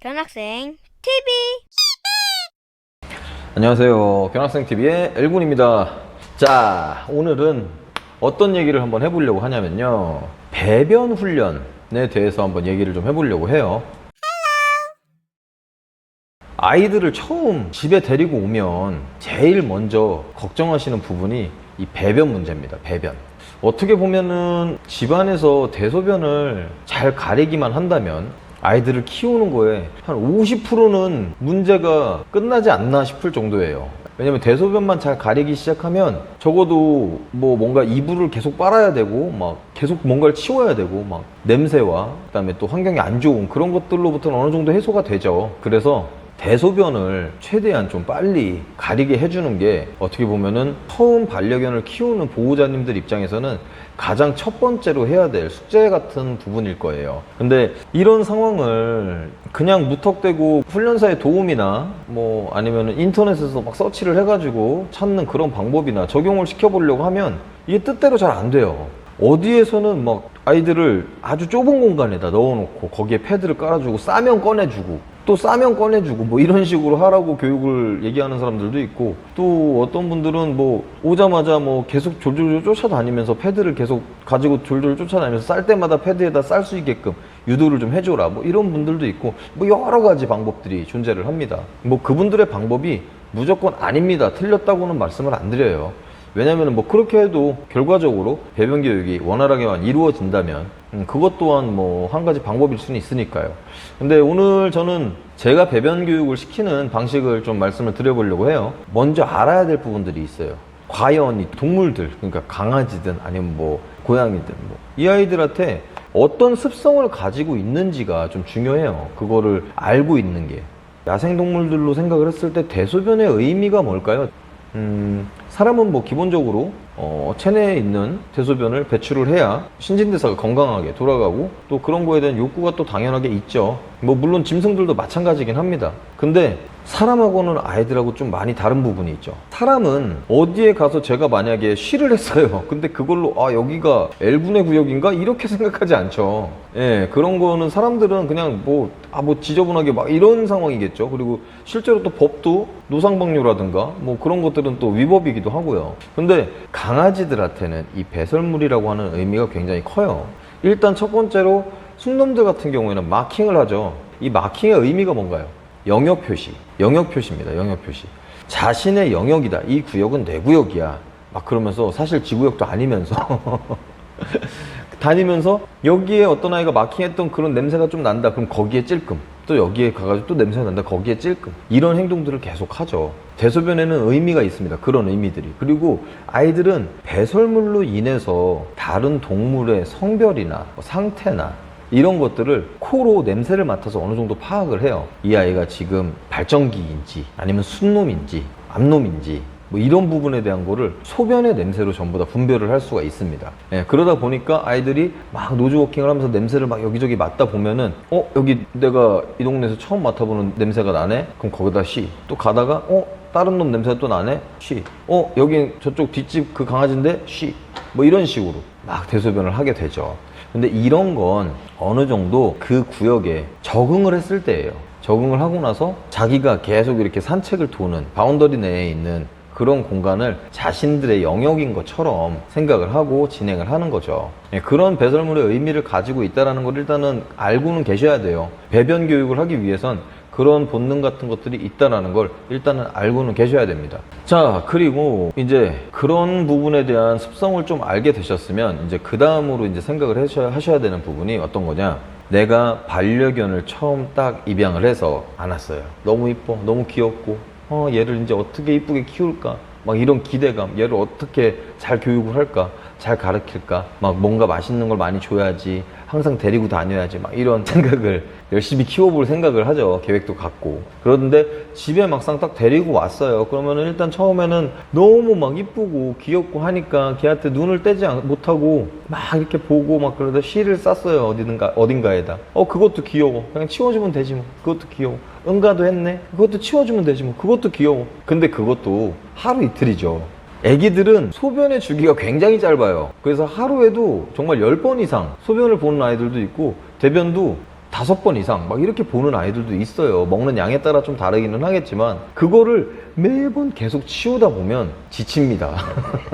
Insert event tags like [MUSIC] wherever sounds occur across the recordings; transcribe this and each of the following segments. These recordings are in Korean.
견학생 TV 안녕하세요. 견학생TV의 엘군입니다. 자, 오늘은 어떤 얘기를 한번 해보려고 하냐면요. 배변 훈련에 대해서 한번 얘기를 좀 해보려고 해요. 아이들을 처음 집에 데리고 오면 제일 먼저 걱정하시는 부분이 이 배변 문제입니다. 배변. 어떻게 보면은 집안에서 대소변을 잘 가리기만 한다면 아이들을 키우는 거에 한 50%는 문제가 끝나지 않나 싶을 정도예요. 왜냐면 대소변만 잘 가리기 시작하면 적어도 뭐 뭔가 이불을 계속 빨아야 되고 막 계속 뭔가를 치워야 되고 막 냄새와 그다음에 또 환경이 안 좋은 그런 것들로부터는 어느 정도 해소가 되죠. 그래서 대소변을 최대한 좀 빨리 가리게 해주는 게 어떻게 보면은 처음 반려견을 키우는 보호자님들 입장에서는 가장 첫 번째로 해야 될 숙제 같은 부분일 거예요. 근데 이런 상황을 그냥 무턱대고 훈련사의 도움이나 뭐 아니면 인터넷에서 막 서치를 해가지고 찾는 그런 방법이나 적용을 시켜보려고 하면 이게 뜻대로 잘 안 돼요. 어디에서는 막 아이들을 아주 좁은 공간에다 넣어놓고 거기에 패드를 깔아주고 싸면 꺼내주고 또 싸면 꺼내주고 뭐 이런 식으로 하라고 교육을 얘기하는 사람들도 있고 또 어떤 분들은 뭐 오자마자 뭐 계속 졸졸졸 쫓아다니면서 패드를 계속 가지고 졸졸 쫓아다니면서 쌀 때마다 패드에다 쌀 수 있게끔 유도를 좀 해줘라 뭐 이런 분들도 있고 뭐 여러 가지 방법들이 존재를 합니다. 뭐 그분들의 방법이 무조건 아닙니다. 틀렸다고는 말씀을 안 드려요. 왜냐면 뭐 그렇게 해도 결과적으로 배변 교육이 원활하게만 이루어진다면 음, 그것 또한 뭐 한 가지 방법일 수는 있으니까요. 근데 오늘 저는 제가 배변 교육을 시키는 방식을 좀 말씀을 드려보려고 해요. 먼저 알아야 될 부분들이 있어요. 과연 이 동물들, 그러니까 강아지든 아니면 뭐 고양이든 뭐 이 아이들한테 어떤 습성을 가지고 있는지가 좀 중요해요. 그거를 알고 있는 게. 야생동물들로 생각을 했을 때 대소변의 의미가 뭘까요? 음, 사람은 뭐 기본적으로 어, 체내에 있는 대소변을 배출을 해야 신진대사가 건강하게 돌아가고 또 그런 거에 대한 욕구가 또 당연하게 있죠. 뭐 물론 짐승들도 마찬가지긴 합니다. 근데 사람하고는 아이들하고 좀 많이 다른 부분이 있죠. 사람은 어디에 가서 제가 만약에 쉬를 했어요. [LAUGHS] 근데 그걸로 아 여기가 L분의 구역인가 이렇게 생각하지 않죠. 예, 그런 거는 사람들은 그냥 뭐 아 뭐 지저분하게 막 이런 상황이겠죠. 그리고 실제로 또 법도 노상방뇨라든가 뭐 그런 것들은 또 위법이기도 하고요. 근데 강아지들한테는 이 배설물이라고 하는 의미가 굉장히 커요. 일단 첫 번째로 순놈들 같은 경우에는 마킹을 하죠. 이 마킹의 의미가 뭔가요? 영역 표시. 영역 표시입니다. 영역 표시. 자신의 영역이다. 이 구역은 내 구역이야. 막 그러면서 사실 지구역도 아니면서 [LAUGHS] 다니면서 여기에 어떤 아이가 마킹했던 그런 냄새가 좀 난다. 그럼 거기에 찔끔. 또 여기에 가가지고 또 냄새가 난다. 거기에 찔끔. 이런 행동들을 계속 하죠. 대소변에는 의미가 있습니다. 그런 의미들이. 그리고 아이들은 배설물로 인해서 다른 동물의 성별이나 뭐 상태나 이런 것들을 코로 냄새를 맡아서 어느 정도 파악을 해요. 이 아이가 지금 발정기인지 아니면 순놈인지 암놈인지 뭐 이런 부분에 대한 거를 소변의 냄새로 전부 다 분별을 할 수가 있습니다. 예, 그러다 보니까 아이들이 막 노즈워킹을 하면서 냄새를 막 여기저기 맡다 보면은 어 여기 내가 이 동네에서 처음 맡아보는 냄새가 나네. 그럼 거기다 씨. 또 가다가 어 다른 놈 냄새가 또 나네. 씨. 어 여기 저쪽 뒷집 그 강아지인데 씨. 뭐 이런 식으로 막 대소변을 하게 되죠. 근데 이런 건 어느 정도 그 구역에 적응을 했을 때예요. 적응을 하고 나서 자기가 계속 이렇게 산책을 도는 바운더리 내에 있는 그런 공간을 자신들의 영역인 것처럼 생각을 하고 진행을 하는 거죠. 예, 그런 배설물의 의미를 가지고 있다는 걸 일단은 알고는 계셔야 돼요. 배변 교육을 하기 위해선 그런 본능 같은 것들이 있다라는 걸 일단은 알고는 계셔야 됩니다. 자, 그리고 이제 그런 부분에 대한 습성을 좀 알게 되셨으면 이제 그 다음으로 이제 생각을 하셔야, 하셔야 되는 부분이 어떤 거냐. 내가 반려견을 처음 딱 입양을 해서 안았어요. 너무 이뻐, 너무 귀엽고, 어, 얘를 이제 어떻게 이쁘게 키울까? 막 이런 기대감, 얘를 어떻게 잘 교육을 할까? 잘 가르칠까? 막 뭔가 맛있는 걸 많이 줘야지. 항상 데리고 다녀야지. 막 이런 [LAUGHS] 생각을 열심히 키워볼 생각을 하죠. 계획도 갖고. 그런데 집에 막상 딱 데리고 왔어요. 그러면은 일단 처음에는 너무 막 이쁘고 귀엽고 하니까 걔한테 눈을 떼지 않- 못하고 막 이렇게 보고 막 그러다 씨를 쌌어요. 어딘가, 어딘가에다. 어, 그것도 귀여워. 그냥 치워주면 되지 뭐. 그것도 귀여워. 응가도 했네. 그것도 치워주면 되지 뭐. 그것도 귀여워. 근데 그것도 하루 이틀이죠. 애기들은 소변의 주기가 굉장히 짧아요. 그래서 하루에도 정말 10번 이상 소변을 보는 아이들도 있고, 대변도 다섯 번 이상 막 이렇게 보는 아이들도 있어요. 먹는 양에 따라 좀 다르기는 하겠지만 그거를 매번 계속 치우다 보면 지칩니다.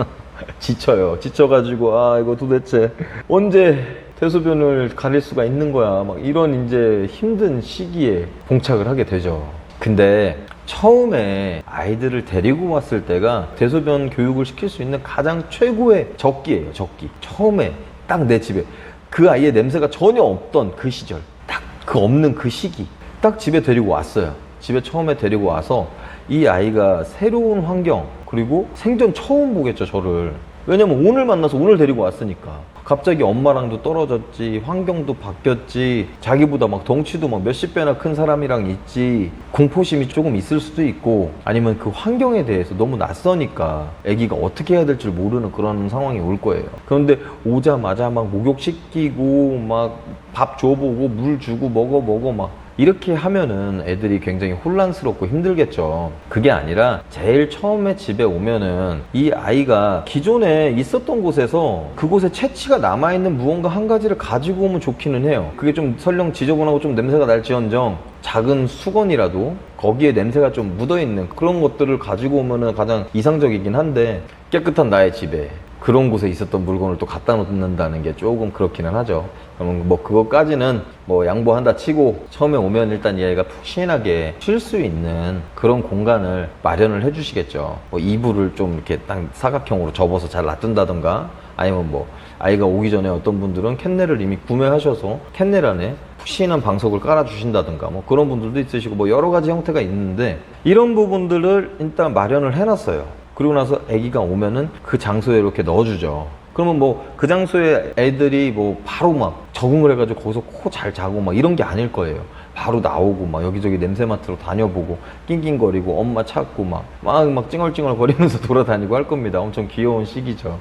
[LAUGHS] 지쳐요. 지쳐가지고 아 이거 도대체 언제 대소변을 가릴 수가 있는 거야. 막 이런 이제 힘든 시기에 봉착을 하게 되죠. 근데 처음에 아이들을 데리고 왔을 때가 대소변 교육을 시킬 수 있는 가장 최고의 적기예요. 적기. 처음에 딱 내 집에 그 아이의 냄새가 전혀 없던 그 시절, 딱 그 없는 그 시기, 딱 집에 데리고 왔어요. 집에 처음에 데리고 와서 이 아이가 새로운 환경 그리고 생전 처음 보겠죠 저를 왜냐면 오늘 만나서 오늘 데리고 왔으니까 갑자기 엄마랑도 떨어졌지 환경도 바뀌었지 자기보다 막 덩치도 막 몇십 배나 큰 사람이랑 있지 공포심이 조금 있을 수도 있고 아니면 그 환경에 대해서 너무 낯서니까 아기가 어떻게 해야 될지 모르는 그런 상황이 올 거예요. 그런데 오자마자 막 목욕시키고 막 밥 줘보고 물 주고 먹어 먹어 막 이렇게 하면은 애들이 굉장히 혼란스럽고 힘들겠죠. 그게 아니라 제일 처음에 집에 오면은 이 아이가 기존에 있었던 곳에서 그곳에 채취가 남아있는 무언가 한 가지를 가지고 오면 좋기는 해요. 그게 좀 설령 지저분하고 좀 냄새가 날지언정 작은 수건이라도 거기에 냄새가 좀 묻어있는 그런 것들을 가지고 오면은 가장 이상적이긴 한데 깨끗한 나의 집에 그런 곳에 있었던 물건을 또 갖다 놓는다는 게 조금 그렇기는 하죠. 그러면 뭐 그것까지는 뭐 양보한다 치고 처음에 오면 일단 이 아이가 푹신하게 쉴 수 있는 그런 공간을 마련을 해주시겠죠. 뭐 이불을 좀 이렇게 딱 사각형으로 접어서 잘 놔둔다던가 아니면 뭐 아이가 오기 전에 어떤 분들은 캔넬을 이미 구매하셔서 캔넬 안에 푹신한 방석을 깔아주신다든가 뭐 그런 분들도 있으시고 뭐 여러 가지 형태가 있는데 이런 부분들을 일단 마련을 해놨어요. 그리고 나서 아기가 오면은 그 장소에 이렇게 넣어주죠. 그러면 뭐 그 장소에 애들이 뭐 바로 막 적응을 해가지고 거기서 코 잘 자고 막 이런 게 아닐 거예요. 바로 나오고 막 여기저기 냄새 맡으러 다녀보고 낑낑거리고 엄마 찾고 막 막 막 찡얼찡얼 거리면서 [LAUGHS] 돌아다니고 할 겁니다. 엄청 귀여운 시기죠.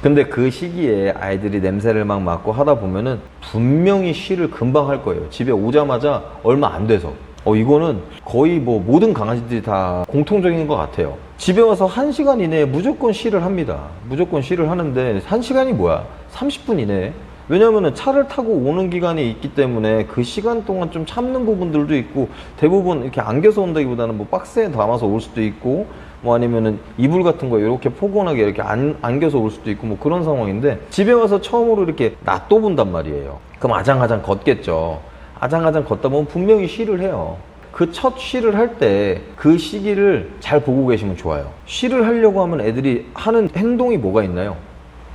근데 그 시기에 아이들이 냄새를 막 맡고 하다 보면은 분명히 쉬를 금방 할 거예요. 집에 오자마자 얼마 안 돼서. 어, 이거는 거의 뭐 모든 강아지들이 다 공통적인 것 같아요. 집에 와서 한시간 이내에 무조건 쉬를 합니다. 무조건 쉬를 하는데 한시간이 뭐야? 30분 이내에. 왜냐면은 차를 타고 오는 기간이 있기 때문에 그 시간 동안 좀 참는 부분들도 있고 대부분 이렇게 안겨서 온다기보다는 뭐 박스에 담아서 올 수도 있고 뭐 아니면은 이불 같은 거 이렇게 포근하게 이렇게 안, 안겨서 올 수도 있고 뭐 그런 상황인데 집에 와서 처음으로 이렇게 놔둬 본단 말이에요. 그럼 아장아장 걷겠죠. 아장아장 걷다 보면 분명히 쉬를 해요. 그 첫 쉬를 할 때 그 시기를 잘 보고 계시면 좋아요. 쉬를 하려고 하면 애들이 하는 행동이 뭐가 있나요?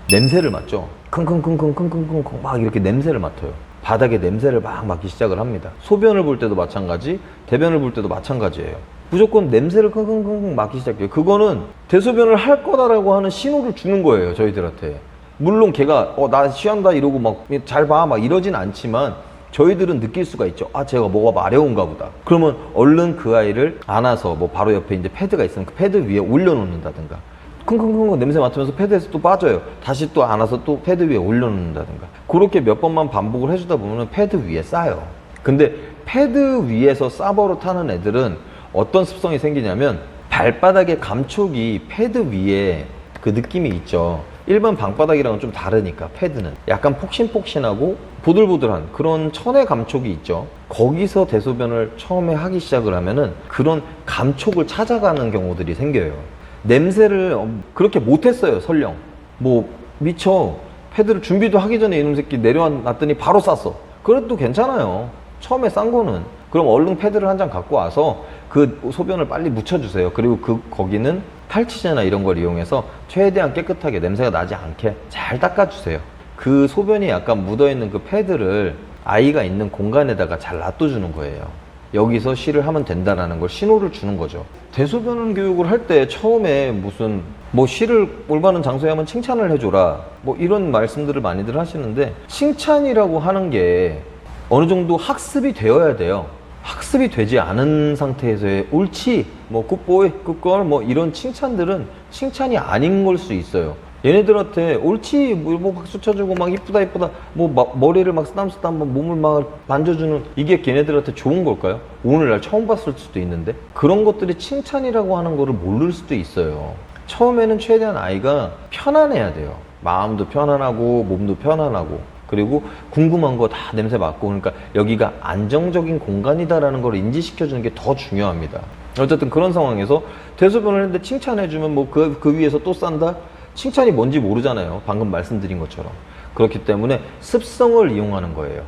냄새를 맡죠. 킁킁킁킁킁킁킁 막 이렇게 냄새를 맡아요. 바닥에 냄새를 막 맡기 시작을 합니다. 소변을 볼 때도 마찬가지, 대변을 볼 때도 마찬가지예요. 무조건 냄새를 킁킁킁킁 맡기 시작해요. 그거는 대소변을 할 거다라고 하는 신호를 주는 거예요, 저희들한테. 물론 걔가 어나 취한다 이러고 막 잘 봐 막 이러진 않지만 저희들은 느낄 수가 있죠. 아, 제가 뭐가 마려운가 보다. 그러면 얼른 그 아이를 안아서 뭐 바로 옆에 이제 패드가 있으면 그 패드 위에 올려놓는다든가. 킁킁킁 냄새 맡으면서 패드에서 또 빠져요. 다시 또 안아서 또 패드 위에 올려놓는다든가. 그렇게 몇 번만 반복을 해주다 보면 패드 위에 쌓여. 근데 패드 위에서 싸버릇 타는 애들은 어떤 습성이 생기냐면 발바닥의 감촉이 패드 위에 그 느낌이 있죠. 일반 방바닥이랑은 좀 다르니까 패드는 약간 폭신폭신하고 보들보들한 그런 천의 감촉이 있죠. 거기서 대소변을 처음에 하기 시작을 하면은 그런 감촉을 찾아가는 경우들이 생겨요. 냄새를 그렇게 못했어요, 설령. 뭐 미처 패드를 준비도 하기 전에 이놈 새끼 내려놨더니 바로 쌌어. 그래도 괜찮아요. 처음에 싼 거는. 그럼 얼른 패드를 한 장 갖고 와서 그 소변을 빨리 묻혀주세요. 그리고 그 거기는 탈취제나 이런 걸 이용해서 최대한 깨끗하게 냄새가 나지 않게 잘 닦아주세요. 그 소변이 약간 묻어있는 그 패드를 아이가 있는 공간에다가 잘 놔둬주는 거예요. 여기서 쉬를 하면 된다라는 걸 신호를 주는 거죠. 대소변 교육을 할 때 처음에 무슨 뭐 쉬를 올바른 장소에 하면 칭찬을 해줘라 뭐 이런 말씀들을 많이들 하시는데 칭찬이라고 하는 게 어느 정도 학습이 되어야 돼요. 학습이 되지 않은 상태에서의 옳지, 뭐 굿보이, 굿걸 뭐 이런 칭찬들은 칭찬이 아닌 걸 수 있어요. 얘네들한테 옳지 뭐, 뭐 박수 쳐주고 막 이쁘다 이쁘다 뭐 마- 머리를 막 쓰담쓰담 막 몸을 막 만져주는 이게 걔네들한테 좋은 걸까요? 오늘날 처음 봤을 수도 있는데 그런 것들이 칭찬이라고 하는 거를 모를 수도 있어요. 처음에는 최대한 아이가 편안해야 돼요. 마음도 편안하고 몸도 편안하고 그리고 궁금한 거 다 냄새 맡고 그러니까 여기가 안정적인 공간이다라는 걸 인지시켜 주는 게 더 중요합니다. 어쨌든 그런 상황에서 대소변을 했는데 칭찬해 주면 뭐그 그 위에서 또 싼다? 칭찬이 뭔지 모르잖아요. 방금 말씀드린 것처럼. 그렇기 때문에 습성을 이용하는 거예요.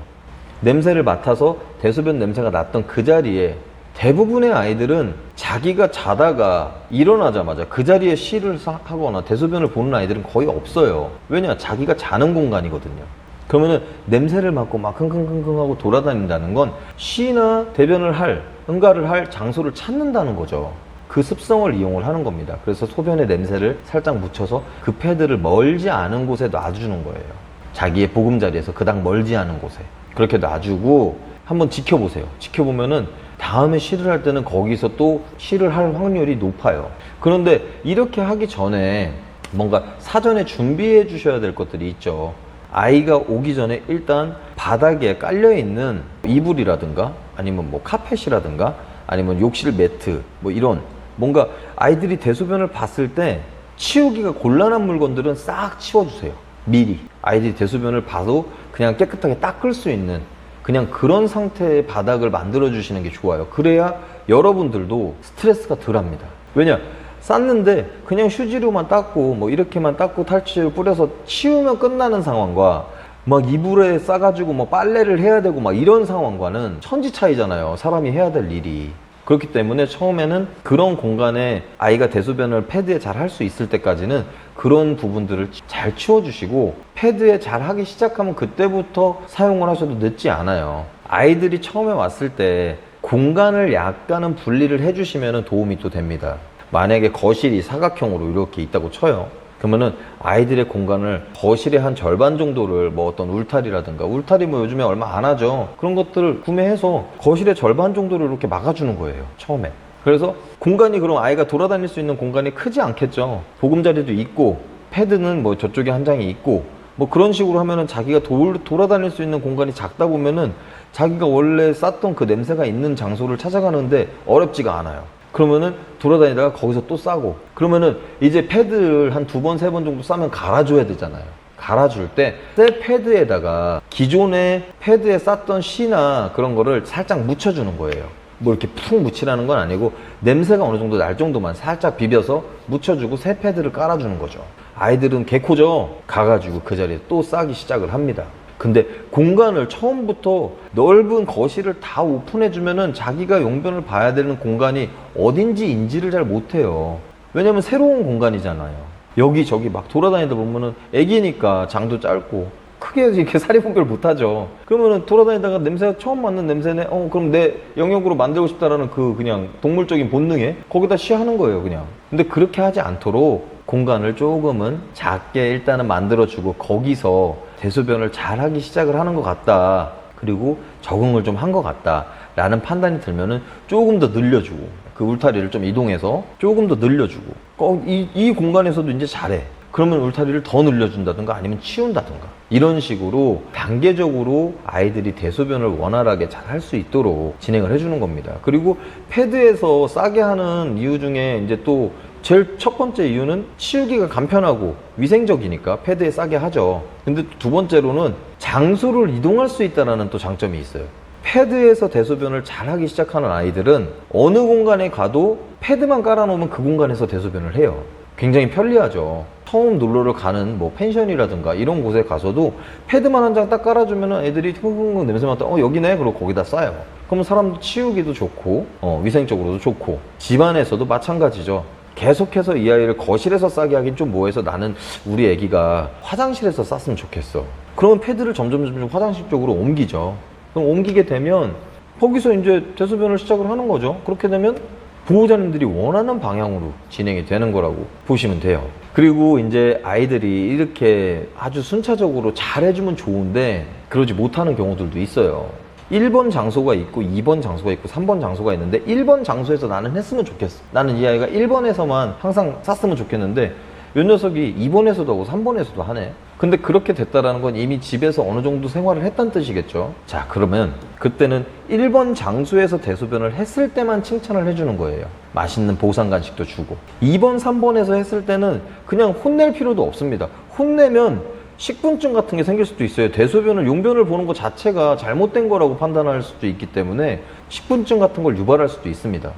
냄새를 맡아서 대소변 냄새가 났던 그 자리에 대부분의 아이들은 자기가 자다가 일어나자마자 그 자리에 사- 하거나 대소변을 보는 아이들은 거의 없어요. 왜냐? 자기가 자는 공간이거든요. 그러면은 냄새를 맡고 막 흥흥흥흥 하고 돌아다닌다는 건 쉬나 대변을 할, 응가를 할 장소를 찾는다는 거죠. 그 습성을 이용을 하는 겁니다. 그래서 소변의 냄새를 살짝 묻혀서 그 패드를 멀지 않은 곳에 놔주는 거예요. 자기의 보금자리에서 그닥 멀지 않은 곳에. 그렇게 놔주고 한번 지켜보세요. 지켜보면은 다음에 쉬를 할 때는 거기서 또 쉬를 할 확률이 높아요. 그런데 이렇게 하기 전에 뭔가 사전에 준비해 주셔야 될 것들이 있죠. 아이가 오기 전에 일단 바닥에 깔려 있는 이불이라든가 아니면 뭐 카펫이라든가 아니면 욕실 매트 뭐 이런 뭔가 아이들이 대소변을 봤을 때 치우기가 곤란한 물건들은 싹 치워주세요. 미리 아이들이 대소변을 봐도 그냥 깨끗하게 닦을 수 있는 그냥 그런 상태의 바닥을 만들어 주시는 게 좋아요. 그래야 여러분들도 스트레스가 덜 합니다. 왜냐? 쌌는데 그냥 휴지로만 닦고 뭐 이렇게만 닦고 탈취를 뿌려서 치우면 끝나는 상황과 막 이불에 싸가지고 뭐 빨래를 해야 되고 막 이런 상황과는 천지 차이잖아요. 사람이 해야 될 일이. 그렇기 때문에 처음에는 그런 공간에 아이가 대소변을 패드에 잘 할 수 있을 때까지는 그런 부분들을 잘 치워주시고 패드에 잘 하기 시작하면 그때부터 사용을 하셔도 늦지 않아요. 아이들이 처음에 왔을 때 공간을 약간은 분리를 해주시면 도움이 또 됩니다. 만약에 거실이 사각형으로 이렇게 있다고 쳐요. 그러면은 아이들의 공간을 거실의 한 절반 정도를 뭐 어떤 울타리라든가 울타리 뭐 요즘에 얼마 안 하죠. 그런 것들을 구매해서 거실의 절반 정도를 이렇게 막아주는 거예요. 처음에. 그래서 공간이 그럼 아이가 돌아다닐 수 있는 공간이 크지 않겠죠. 보금자리도 있고 패드는 뭐 저쪽에 한 장이 있고 뭐 그런 식으로 하면은 자기가 돌, 돌아다닐 수 있는 공간이 작다 보면은 자기가 원래 쌌던 그 냄새가 있는 장소를 찾아가는데 어렵지가 않아요. 그러면은 돌아다니다가 거기서 또 싸고 그러면은 이제 패드를 한 두 번 세 번 정도 싸면 갈아줘야 되잖아요. 갈아줄 때 새 패드에다가 기존의 패드에 쌌던 쉬나 그런 거를 살짝 묻혀주는 거예요. 뭐 이렇게 푹 묻히라는 건 아니고 냄새가 어느 정도 날 정도만 살짝 비벼서 묻혀주고 새 패드를 깔아주는 거죠. 아이들은 개코죠. 가가지고 그 자리에 또 싸기 시작을 합니다. 근데 공간을 처음부터 넓은 거실을 다 오픈해주면은 자기가 용변을 봐야 되는 공간이 어딘지 인지를 잘 못해요. 왜냐면 새로운 공간이잖아요. 여기저기 막 돌아다니다 보면은 애기니까 장도 짧고 크게 이렇게 사리 분별 못하죠. 그러면은 돌아다니다가 냄새가 처음 맡는 냄새네. 어 그럼 내 영역으로 만들고 싶다라는 그 그냥 동물적인 본능에 거기다 시하는 거예요, 그냥. 근데 그렇게 하지 않도록 공간을 조금은 작게 일단은 만들어주고 거기서 대소변을 잘 하기 시작을 하는 것 같다. 그리고 적응을 좀 한 것 같다. 라는 판단이 들면은 조금 더 늘려주고 그 울타리를 좀 이동해서 조금 더 늘려주고 꼭 이, 이 공간에서도 이제 잘해. 그러면 울타리를 더 늘려준다든가 아니면 치운다든가 이런 식으로 단계적으로 아이들이 대소변을 원활하게 잘 할 수 있도록 진행을 해주는 겁니다. 그리고 패드에서 싸게 하는 이유 중에 이제 또 제일 첫 번째 이유는 치우기가 간편하고 위생적이니까 패드에 싸게 하죠. 근데 두 번째로는 장소를 이동할 수 있다는 또 장점이 있어요. 패드에서 대소변을 잘 하기 시작하는 아이들은 어느 공간에 가도 패드만 깔아놓으면 그 공간에서 대소변을 해요. 굉장히 편리하죠. 처음 놀러를 가는 뭐 펜션이라든가 이런 곳에 가서도 패드만 한 장딱 깔아주면 애들이 흥흥흥 냄새 맡다 어 여기네 그러고 거기다 싸요. 그럼 사람도 치우기도 좋고 어, 위생적으로도 좋고 집안에서도 마찬가지죠. 계속해서 이 아이를 거실에서 싸게 하긴 좀 뭐해서 나는 우리 애기가 화장실에서 쌌으면 좋겠어. 그러면 패드를 점점 점점 화장실 쪽으로 옮기죠. 그럼 옮기게 되면 거기서 이제 대소변을 시작을 하는 거죠. 그렇게 되면 보호자님들이 원하는 방향으로 진행이 되는 거라고 보시면 돼요. 그리고 이제 아이들이 이렇게 아주 순차적으로 잘 해주면 좋은데 그러지 못하는 경우들도 있어요. 1번 장소가 있고 2번 장소가 있고 3번 장소가 있는데 1번 장소에서 나는 했으면 좋겠어. 나는 이 아이가 1번에서만 항상 쌌으면 좋겠는데 요 녀석이 2번에서도 하고 3번에서도 하네. 근데 그렇게 됐다라는 건 이미 집에서 어느 정도 생활을 했다는 뜻이겠죠. 자, 그러면 그때는 1번 장소에서 대소변을 했을 때만 칭찬을 해주는 거예요. 맛있는 보상 간식도 주고. 2번, 3번에서 했을 때는 그냥 혼낼 필요도 없습니다. 혼내면 식분증 같은 게 생길 수도 있어요. 대소변을 용변을 보는 것 자체가 잘못된 거라고 판단할 수도 있기 때문에 식분증 같은 걸 유발할 수도 있습니다.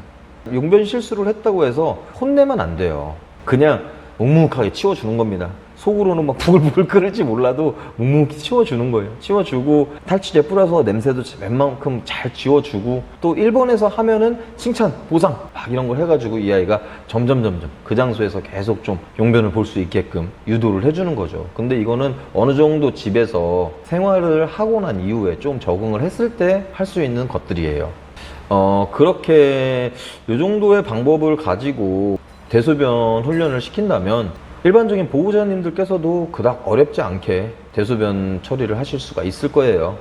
용변 실수를 했다고 해서 혼내면 안 돼요. 그냥 묵묵하게 치워주는 겁니다. 속으로는 막 부글부글 끓을지 몰라도 묵묵히 치워주는 거예요. 치워주고 탈취제 뿌려서 냄새도 웬만큼 잘 지워주고 또 1번에서 하면은 칭찬, 보상 막 이런 걸 해가지고 이 아이가 점점 점점 그 장소에서 계속 좀 용변을 볼 수 있게끔 유도를 해주는 거죠. 근데 이거는 어느 정도 집에서 생활을 하고 난 이후에 좀 적응을 했을 때 할 수 있는 것들이에요. 어, 그렇게 요 정도의 방법을 가지고 대소변 훈련을 시킨다면 일반적인 보호자님들께서도 그닥 어렵지 않게 대소변 처리를 하실 수가 있을 거예요.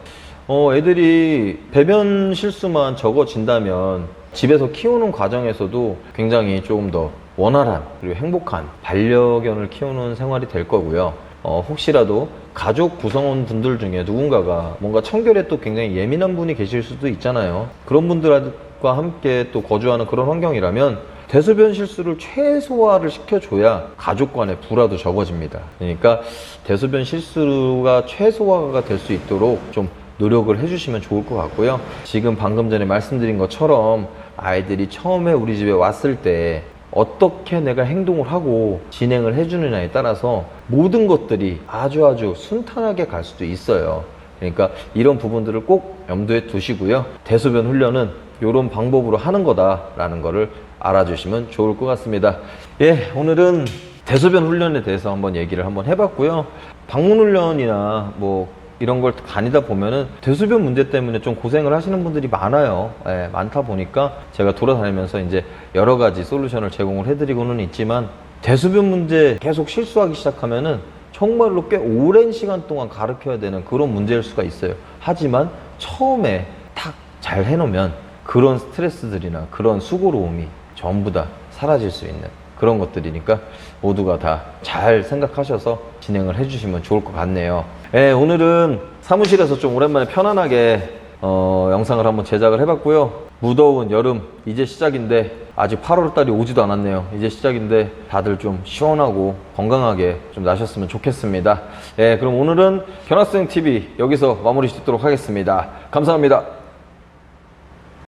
어, 애들이 배변 실수만 적어진다면 집에서 키우는 과정에서도 굉장히 조금 더 원활한 그리고 행복한 반려견을 키우는 생활이 될 거고요. 어, 혹시라도 가족 구성원 분들 중에 누군가가 뭔가 청결에 또 굉장히 예민한 분이 계실 수도 있잖아요. 그런 분들과 함께 또 거주하는 그런 환경이라면 대소변 실수를 최소화를 시켜줘야 가족 간의 불화도 적어집니다. 그러니까 대소변 실수가 최소화가 될 수 있도록 좀 노력을 해주시면 좋을 것 같고요. 지금 방금 전에 말씀드린 것처럼 아이들이 처음에 우리 집에 왔을 때 어떻게 내가 행동을 하고 진행을 해주느냐에 따라서 모든 것들이 아주 아주 순탄하게 갈 수도 있어요. 그러니까 이런 부분들을 꼭 염두에 두시고요. 대소변 훈련은 이런 방법으로 하는 거다라는 거를 알아주시면 좋을 것 같습니다. 예, 오늘은 대소변 훈련에 대해서 한번 얘기를 한번 해봤고요. 방문 훈련이나 뭐 이런 걸 다니다 보면은 대소변 문제 때문에 좀 고생을 하시는 분들이 많아요. 예, 많다 보니까 제가 돌아다니면서 이제 여러 가지 솔루션을 제공을 해드리고는 있지만 대소변 문제 계속 실수하기 시작하면은 정말로 꽤 오랜 시간 동안 가르쳐야 되는 그런 문제일 수가 있어요. 하지만 처음에 탁 잘 해놓으면 그런 스트레스들이나 그런 수고로움이 전부 다 사라질 수 있는 그런 것들이니까 모두가 다 잘 생각하셔서 진행을 해주시면 좋을 것 같네요. 예, 오늘은 사무실에서 좀 오랜만에 편안하게 어, 영상을 한번 제작을 해봤고요. 무더운 여름 이제 시작인데 아직 8월 달이 오지도 않았네요. 이제 시작인데 다들 좀 시원하고 건강하게 좀 나셨으면 좋겠습니다. 예, 그럼 오늘은 변화생 TV 여기서 마무리 짓도록 하겠습니다. 감사합니다.